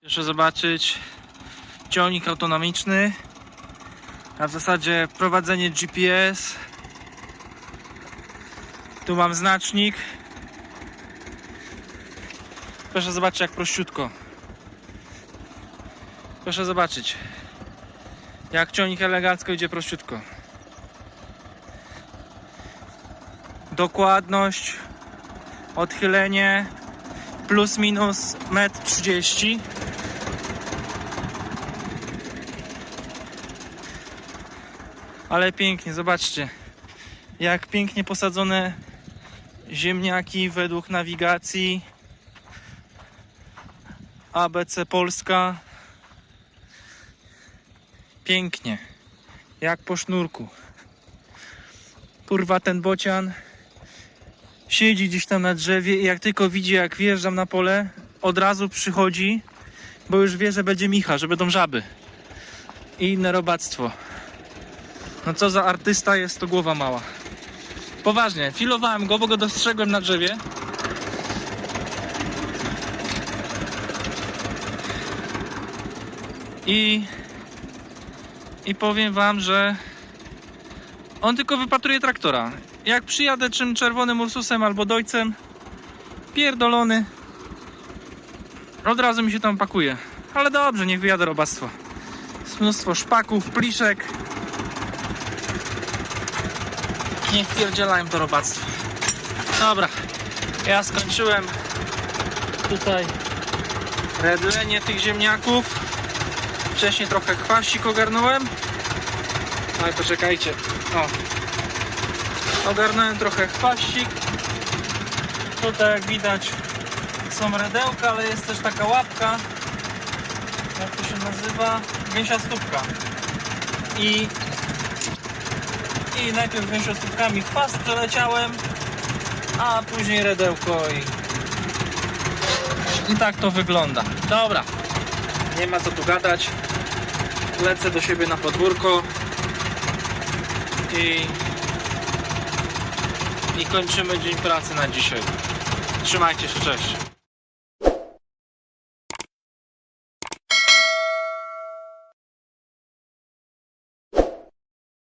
Proszę zobaczyć ciągnik autonomiczny, a w zasadzie prowadzenie GPS. Tu mam znacznik. Proszę zobaczyć jak prościutko. Proszę zobaczyć jak ciągnik elegancko idzie prościutko. Dokładność, odchylenie plus minus 1,30 m. Ale pięknie, zobaczcie. Jak pięknie posadzone ziemniaki według nawigacji. ABC Polska. Pięknie. Jak po sznurku. Kurwa ten bocian siedzi gdzieś tam na drzewie i jak tylko widzi jak wjeżdżam na pole, od razu przychodzi, bo już wie, że będzie micha, że będą żaby. I inne robactwo. No co za artysta jest to głowa mała. Poważnie, filowałem go, bo go dostrzegłem na drzewie. I i powiem wam, że on tylko wypatruje traktora. Jak przyjadę czym czerwonym Ursusem albo Dojcem, pierdolony, od razu mi się tam pakuje. Ale dobrze, niech wyjadę robactwo. Jest mnóstwo szpaków, pliszek. Niech pierdzielają to robactwo. Dobra, ja skończyłem tutaj redlenie tych ziemniaków. Wcześniej trochę chwaścik ogarnąłem. Ale poczekajcie. O. Ogarnąłem trochę chwaścik. Tutaj jak widać są redełka, ale jest też taka łapka. Jak to się nazywa? Gęsia stópka. I i najpierw gęsiostópkami chwast przeleciałem, a później redełko i i tak to wygląda. Dobra, nie ma co tu gadać. Lecę do siebie na podwórko i, i kończymy dzień pracy na dzisiaj. Trzymajcie się, cześć.